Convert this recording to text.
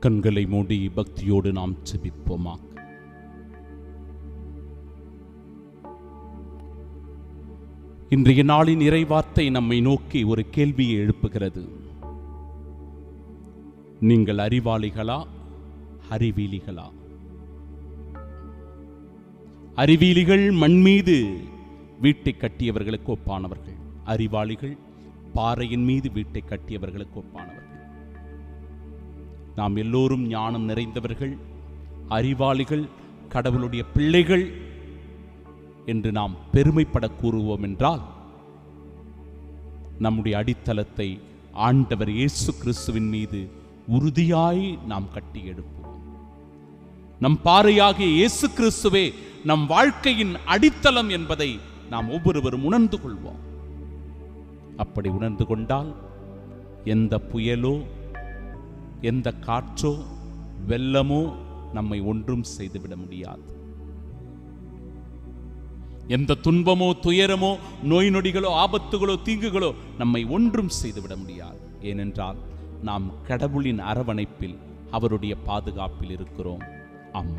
கண்களை மூடி பக்தியோடு நாம் செபிப்போமா இன்றைய நாளின் இறைவார்த்தை நம்மை நோக்கி ஒரு கேள்வியை எழுப்புகிறது. நீங்கள் அறிவாளிகளா? அறிவீலிகளா? அறிவீலிகள் மண் மீது வீட்டை கட்டியவர்களுக்கு ஒப்பானவர்கள். அறிவாளிகள் பாறையின் மீது வீட்டை கட்டியவர்களுக்கு ஒப்பானவர்கள். நாம் எல்லோரும் ஞானம் நிறைந்தவர்கள் அறிவாளிகள் கடவுளுடைய பிள்ளைகள் என்று நாம் பெருமைப்பட கூறுவோம் என்றால் நம்முடைய அடித்தளத்தை ஆண்டவர் இயேசு கிறிஸ்துவின் மீது உறுதியாய் நாம் கட்டி எடுப்போம். நம் பாறையாகிய இயேசு கிறிஸ்துவே நம் வாழ்க்கையின் அடித்தளம் என்பதை நாம் ஒவ்வொருவரும் உணர்ந்து கொள்வோம். அப்படி உணர்ந்து கொண்டால் எந்த புயலோ எந்த காற்றோ வெள்ளமோ நம்மை ஒன்றும் செய்துவிட முடியாது. எந்த துன்பமோ துயரமோ நோய் நொடிகளோ ஆபத்துகளோ தீங்குகளோ நம்மை ஒன்றும் செய்துவிட முடியாது. ஏனென்றால் நாம் கடவுளின் அரவணைப்பில் அவருடைய பாதுகாப்பில் இருக்கிறோம். அம்